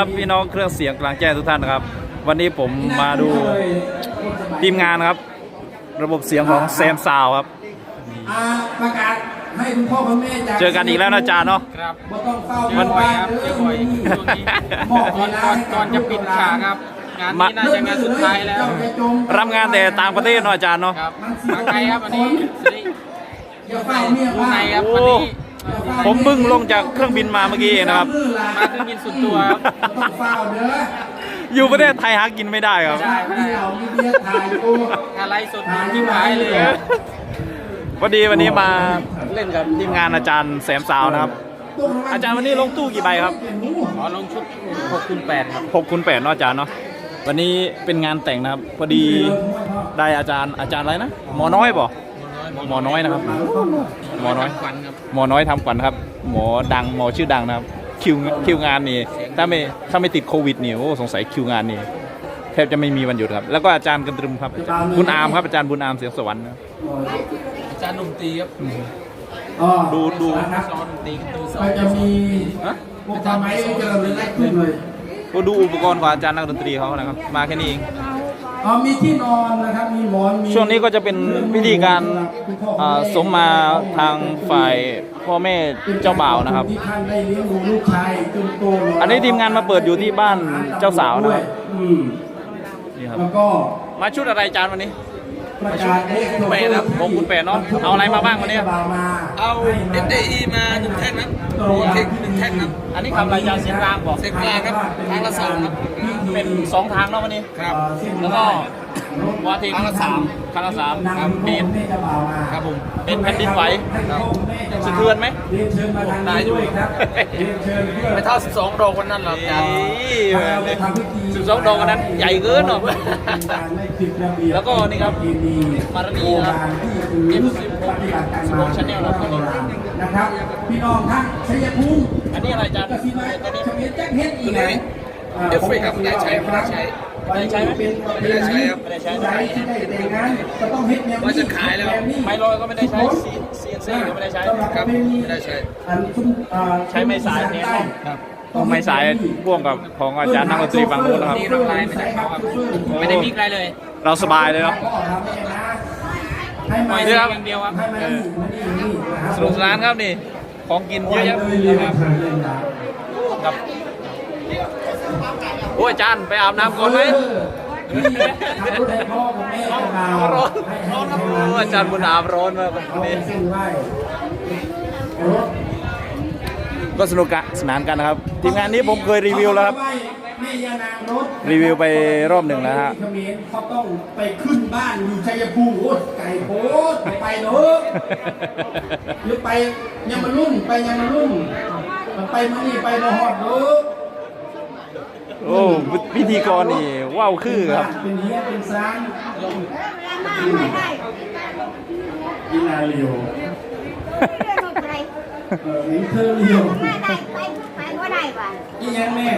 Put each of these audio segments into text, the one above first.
วัสดีครับพี่น้องเครื่องเสียงกลางแจ้งทุกท่านนะครับ วันนี้ผมมาดูทีมงานครับ ระบบเสียงของแซมซาวครับอ่าประกาศให้คุณพ่อคุณแม่จากเจอกันอีกแล้วนะอาจารย์เนาะครับบ่ต้องเฝ้ามันบ่ครับเด้เจอบ่อยช่วงนี้มอบก่อนก่อนก่อนจะปิดฉากครับงานนี้น่าจะงานสุดท้ายแล้ว รับงานแต่ต่างประเทศเนาะอาจารย์เนาะครับมาไกลครับวันนี้จะได้อย่าเฝ้าเมียดูว่าในครับโอ้วันนี้ ผมเพิ่งลงจากเครื่องบินมาเมื่อกี้เองนะครับ มาเครื่องบินสุดตัวครับต้องเฝ้าเด้ออยู่ประเทศไทยหากินไม่ได้ครับไม่ได้ที่เรามีเบียร์ถ่ายกูอะไรสดที่หายเลยพอดีวันนี้มาเล่นกับทีมงานอาจารย์แสมสาวนะครับ อาจารย์วันนี้ลงตู้กี่ใบครับขอลงชุด6คูณ8ครับหกคูณแปดเนาะอาจารย์เนาะวันนี้เป็นงานแต่งนะครับ พอดีได้อาจารย์อาจารย์อะไรนะหมอน้อยบ่ หมอน้อยนะครับ หมอน้อยควันครับหมอน้อยทำขวัญครับ หมอดังหมอชื่อดังนะครับ คิวคิวงานนี่ ถ้าไม่ถ้าไม่ติดโควิดนี่โอ้สงสัยคิวงานนี่แทบจะไม่มีวันหยุดครับ แล้วก็อาจารย์กันตรึมครับ บุญอามครับอาจารย์บุญอามเสียงสวรรค์นะอาจารย์หนุ่มตีครับอ๋อดูดูนะครับซ้อนหนุ่มตีกันตัวสอก็งจะมีฮะพวกทำไมเจอเลยไล่ขึ้นเลยก็ดูอุปกรณ์ของอาจารย์นักดนตรีเขานะครับ มาแค่นี้เอง อ๋อมีที่นอนนะครับมีหมอนมีช่วงนี้ก็จะเป็นพิธีการอ่าสมมาทางฝ่ายพ่อแม่เจ้าบ่าวนะครับ ที่ท่านได้เลี้ยงดูลูกชายจนโตหล่อันนี้ทีมงานมาเปิดอยู่ที่บ้านเจ้าสาวนะครับอืมนี่ครับแล้วก็มาชุดอะไรอาจารย์วันนี้ ประกาศเลขแปดครับผมคุณแปดเนาะเอาอะไรมาบ้างวันนี้เอา SDE มาหนึ่งแท่งครับเทคหนึ่งแท่งครับอันนี้คำรายการเสียงกลางบอกเสียงกลางครับทางละสองครับเป็นสองทางเนาะวันนี้ครับแล้วก็วาทีครั้งละสามครั้งละสามครับเบนครับผมเป็นแผ่นดินไหวครับสะเทือนไหมเรียนเชิญมาทางนี้ด้วยครับเรียนเชิญเพื่อไม่เท่า 12 ดอกวันนั้นหรอกอาจารย์สิบสองดอกอันนั้นใหญ่เกินเนาะแล้วก็นี่ครับมารานีนะครับที่คือปฏิบัติการมานะครับพี่น้องทั้งชัยภูมิอันนี้อะไรอาจารย์กสิมาอันนี้เฉลียนแจ็คเฮ็ดอีกไหน เอฟเฟกต์ครับไม่ได้ใช้ไม่ได้ใช้ไม่ได้ใช้ไหมไม่ได้ใช้ครับไม่ได้ใช้ที่ได้แต่งงานก็ต้องเฮ็ดแนวนี้ว่าจะขายแล้วไม้ลอยก็ไม่ได้ใช้ซีซีซีก็ไม่ได้ใช้ครับไม่ได้ใช้อันคุณอ่าใช้ไม้สายเนี่ยครับต้องไม้สายพ่วงกับของอาจารย์นักดนตรีฝั่งนู้นะครับนี่รับลายไม่ได้เขาครับไม่ได้มีใครเลย เราสบายเลยเนาะให้มานี่ครับอย่างเดียวครับให้มานี่มานี่มานี่นะครับสนุกสนานครับนี่ของกินเยอะแยะนะครับ โอ้ยอาจารย์ไปอาบน้ำก่อนไหมร้อนร้อนครับอาจารย์บุญอาบร้อนมากวันเอาไปนี้ก็สนุกสนานกันนะครับ ทีมงานนี้ผมเคยรีวิวแล้วครับรีวิวไปรอบหนึ่งแล้วฮะเขมรเขาต้องไปขึ้นบ้านอยู่ชัยภูมิโอ้ไก่โพดไปเนอะหรือไปยังมารุ่นไปยังมารุ่นมันไปมานี่ไปมาฮอดเนอะ โอ้พิธีกรนี่ว้าวคือครับเป็นเฮียเป็นซางไม่ได้กินอาเลียวเรื่องอะไรเออเห็นเธอเลียวไม่ได้ไปไปว่าได้ป่ะอีหยังแม่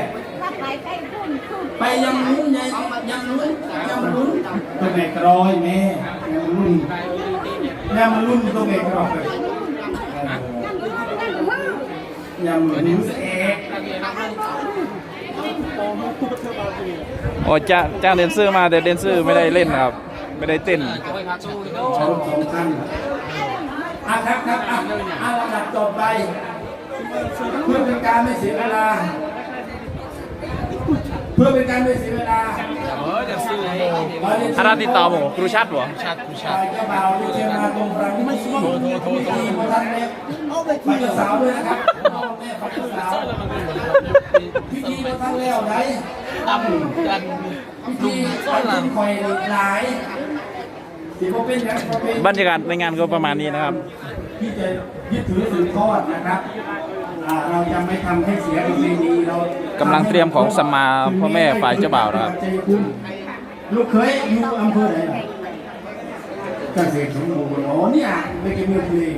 ถ้าไปไปพุ่นพุ่นไปยังลุ้นยังยังลุ้นยังลุ้นตัวแม่กรอยแม่ยังลุ้นยังมาลุ้นตัวแม่กรอยนั่งรู้นั่งรู้ยังลุ้นเอก โอ้จ้าจ้างเดนเซอร์มาแต่เดนเซอร์ไม่ได้เล่นครับ ไม่ได้เต้นช้รถสองคันอะครับครับอะอะลำดับต่อไปเพื่อเป็นการไม่เสียเวลา เพื่อเป็นการไม่เสียเวลา จะซื้อให้ขอเรียนอาราติดต่อหมูครูชัดเหรอชัดผู้ชาชายยเจ้าบ่าวที่เชียงมาตรงรังไม่ชี้โทรโทรโทรโทรท่านเนี่ยฝ่ายเจ้าสาวด้วยนะครับพ่อแม่ฝ่ายเจ้าสาวพิธีของท่านแล้วไหนดำดันพิธีไปกินคอยหลายที่เขาเป็นอย่างเขาเป็นบรรยากาศในงานก็ประมาณนี้นะครับที่จะยึดถือสืบทอดนะครับอ่าเราจะไม่ทำให้เสียประเพณีเรากำลังเตรียมของสมมาพ่อแม่ฝ่ายเจ้าบ่าวนะครับ ลูกเคยอยู่อำเภอไหนล่ะเกษตรสมบูรณ์อ๋อเนี่ยไม่เกี่ยวกัเพลง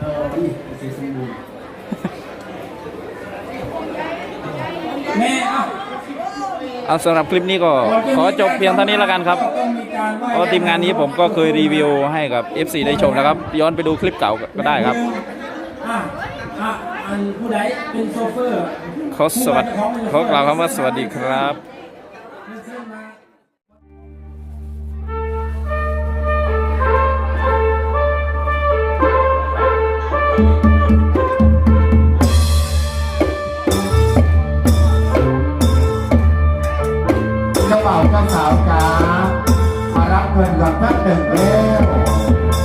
เออนี่เกษตรสมบูรณ์แม่เอา เอาสำหรับคลิปนี้ก็ขอจบเพียงเท่านี้แล้วกันครับ เพราะทีมงานนี้ผมก็เคยรีวิวให้กับ FC ได้ชมนะครับ ย้อนไปดูคลิปเก่าก็ได้ครับ อะอะผู้ใดเป็นโซเฟอร์ ขอสวัสดีขอกล่าวคำว่าสวัสดีครับ เจะเป่าวเจ้าสาวจ้ามารับเงินกับท่านหนึ่งเร็ว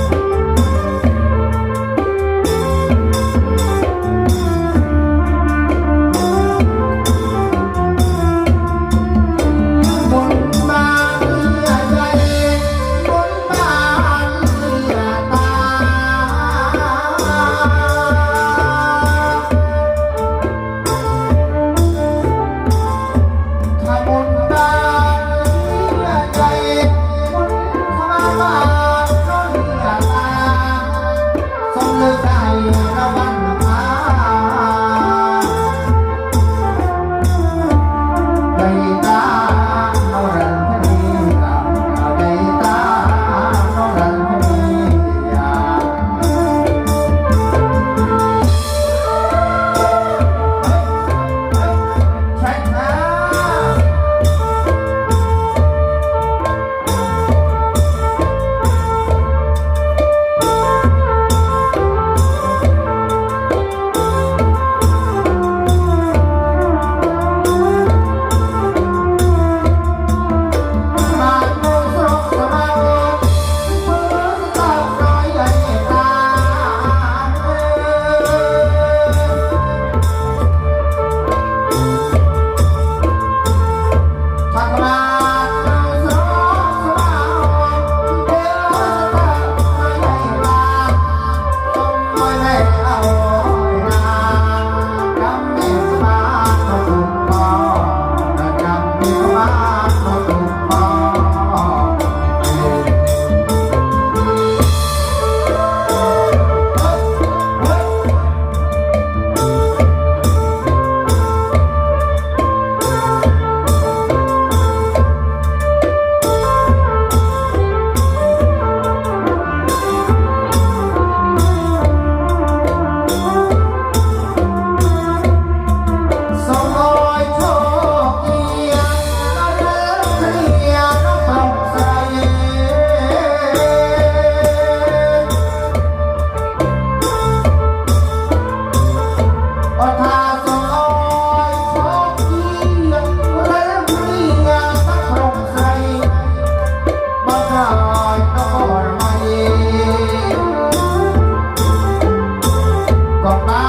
Kembali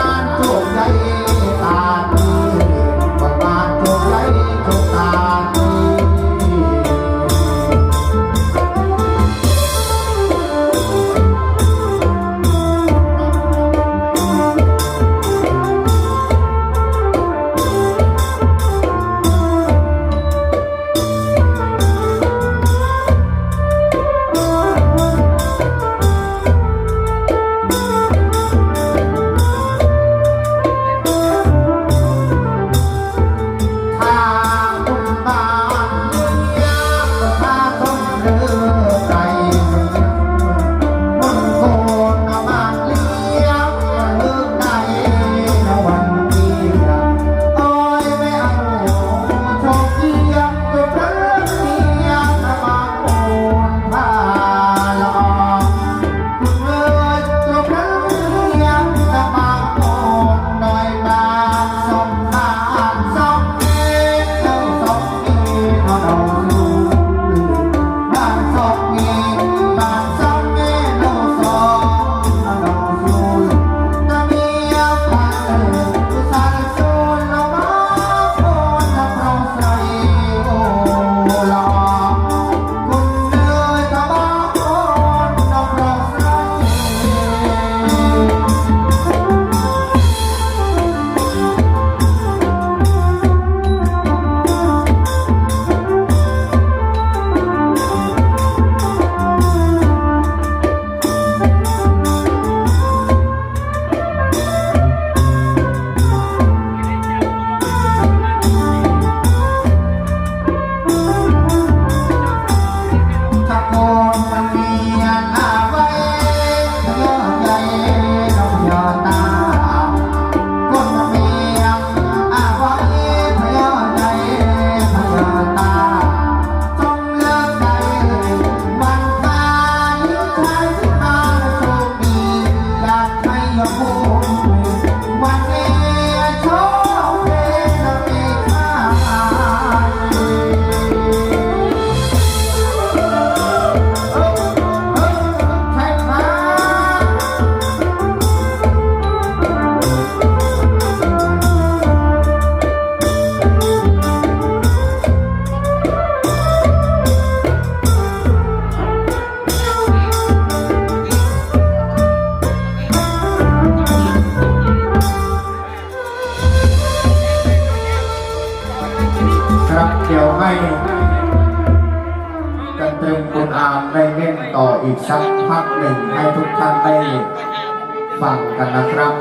Christmas. อีกสักพักหนึ่งให้ทุกท่านได้ฟังกันนะครับ